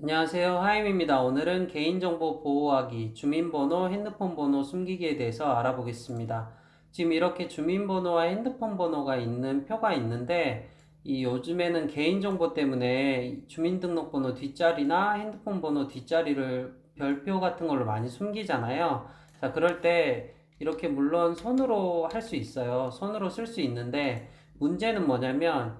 안녕하세요. 하임입니다. 오늘은 개인정보 보호하기, 주민번호, 핸드폰 번호 숨기기에 대해서 알아보겠습니다. 지금 이렇게 주민번호와 핸드폰 번호가 있는 표가 있는데, 이 요즘에는 개인정보 때문에 주민등록번호 뒷자리나 핸드폰 번호 뒷자리를 별표 같은 걸로 많이 숨기잖아요. 자, 그럴 때 이렇게 물론 손으로 할 수 있어요. 손으로 쓸 수 있는데, 문제는 뭐냐면,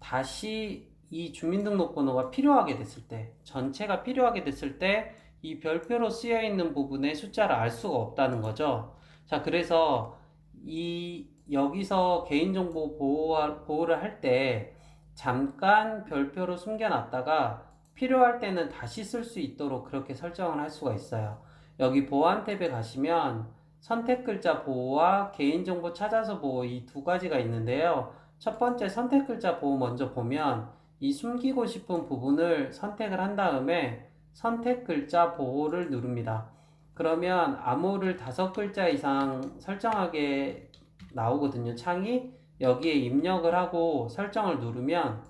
다시 이 주민등록번호가 필요하게 됐을 때, 전체가 필요하게 됐을 때, 이 별표로 쓰여 있는 부분의 숫자를 알 수가 없다는 거죠. 자, 그래서 이 여기서 개인정보 보호, 보호를 할 때 잠깐 별표로 숨겨놨다가 필요할 때는 다시 쓸 수 있도록 그렇게 설정을 할 수가 있어요. 여기 보안 탭에 가시면 선택 글자 보호와 개인정보 찾아서 보호 이 두 가지가 있는데요. 첫 번째 선택 글자 보호 먼저 보면 이 숨기고 싶은 부분을 선택을 한 다음에 선택 글자 보호를 누릅니다. 그러면 암호를 다섯 글자 이상 설정하게 나오거든요. 창이 여기에 입력을 하고 설정을 누르면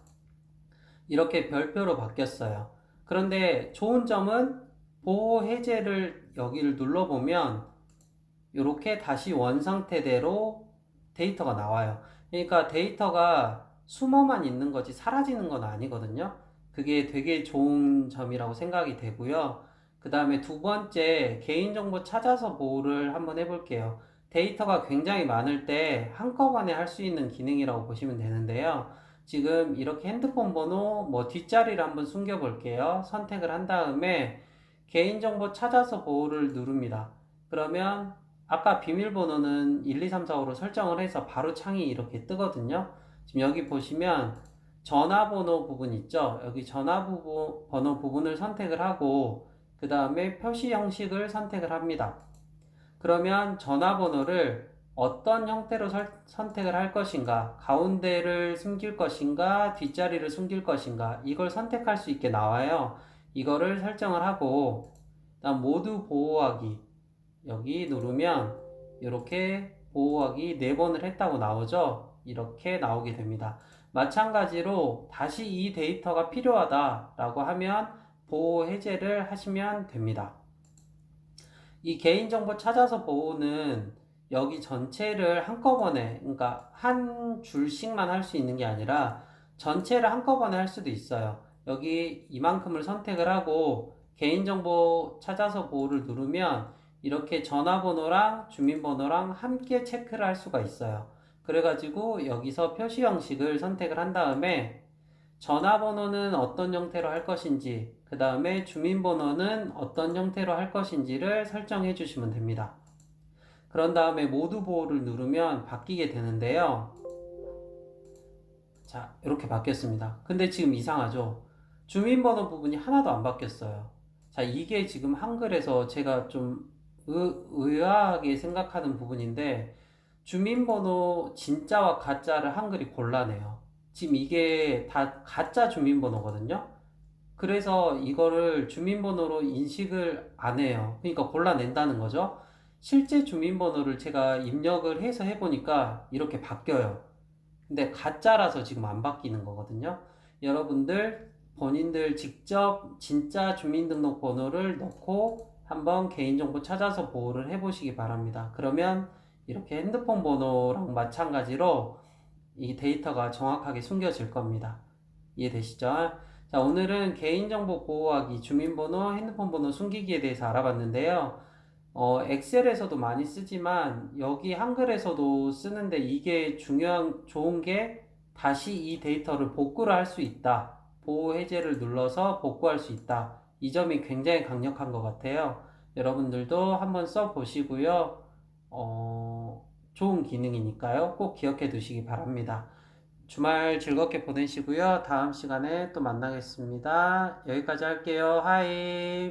이렇게 별표로 바뀌었어요. 그런데 좋은 점은 보호 해제를 여기를 눌러보면 이렇게 다시 원 상태대로 데이터가 나와요. 그러니까 데이터가 숨어만 있는 거지 사라지는 건 아니거든요. 그게 되게 좋은 점이라고 생각이 되고요. 그 다음에 두 번째, 개인정보 찾아서 보호를 한번 해볼게요. 데이터가 굉장히 많을 때 한꺼번에 할 수 있는 기능이라고 보시면 되는데요. 지금 이렇게 핸드폰 번호, 뭐 뒷자리를 한번 숨겨 볼게요. 선택을 한 다음에 개인정보 찾아서 보호를 누릅니다. 그러면 아까 비밀번호는 1, 2, 3, 4, 5로 설정을 해서 바로 창이 이렇게 뜨거든요. 지금 여기 보시면 전화번호 부분 있죠? 여기 전화번호 부분을 선택을 하고 그 다음에 표시 형식을 선택을 합니다. 그러면 전화번호를 어떤 형태로 설, 선택을 할 것인가, 가운데를 숨길 것인가, 뒷자리를 숨길 것인가, 이걸 선택할 수 있게 나와요. 이거를 설정을 하고, 다음 모두 보호하기. 여기 누르면 이렇게 보호하기 4번을 했다고 나오죠? 이렇게 나오게 됩니다. 마찬가지로 다시 이 데이터가 필요하다라고 하면 보호 해제를 하시면 됩니다. 이 개인정보 찾아서 보호는 여기 전체를 한꺼번에, 그러니까 한 줄씩만 할 수 있는 게 아니라 전체를 한꺼번에 할 수도 있어요. 여기 이만큼을 선택을 하고 개인정보 찾아서 보호를 누르면 이렇게 전화번호랑 주민번호랑 함께 체크를 할 수가 있어요. 그래가지고 여기서 표시 형식을 선택을 한 다음에 전화번호는 어떤 형태로 할 것인지, 그 다음에 주민번호는 어떤 형태로 할 것인지를 설정해 주시면 됩니다. 그런 다음에 모두 보호를 누르면 바뀌게 되는데요. 자, 이렇게 바뀌었습니다. 근데 지금 이상하죠? 주민번호 부분이 하나도 안 바뀌었어요. 자, 이게 지금 한글에서 제가 좀 의, 의아하게 생각하는 부분인데, 주민번호 진짜와 가짜를 한글이 곤란해요. 지금 이게 다 가짜 주민번호거든요. 그래서 이거를 주민번호로 인식을 안 해요. 그러니까 골라낸다는 거죠. 실제 주민번호를 제가 입력을 해서 해보니까 이렇게 바뀌어요. 근데 가짜라서 지금 안 바뀌는 거거든요. 여러분들 본인들 직접 진짜 주민등록번호를 넣고 한번 개인정보 찾아서 보호를 해보시기 바랍니다. 그러면 이렇게 핸드폰 번호랑 마찬가지로 이 데이터가 정확하게 숨겨질 겁니다. 이해되시죠? 자, 오늘은 개인정보 보호하기, 주민번호, 핸드폰 번호 숨기기에 대해서 알아봤는데요. 어, 엑셀에서도 많이 쓰지만 여기 한글에서도 쓰는데 이게 중요한, 좋은 게 다시 이 데이터를 복구를 할 수 있다. 보호 해제를 눌러서 복구할 수 있다. 이 점이 굉장히 강력한 것 같아요. 여러분들도 한번 써 보시고요. 어, 좋은 기능이니까요. 꼭 기억해 두시기 바랍니다. 주말 즐겁게 보내시고요. 다음 시간에 또 만나겠습니다. 여기까지 할게요. 하이.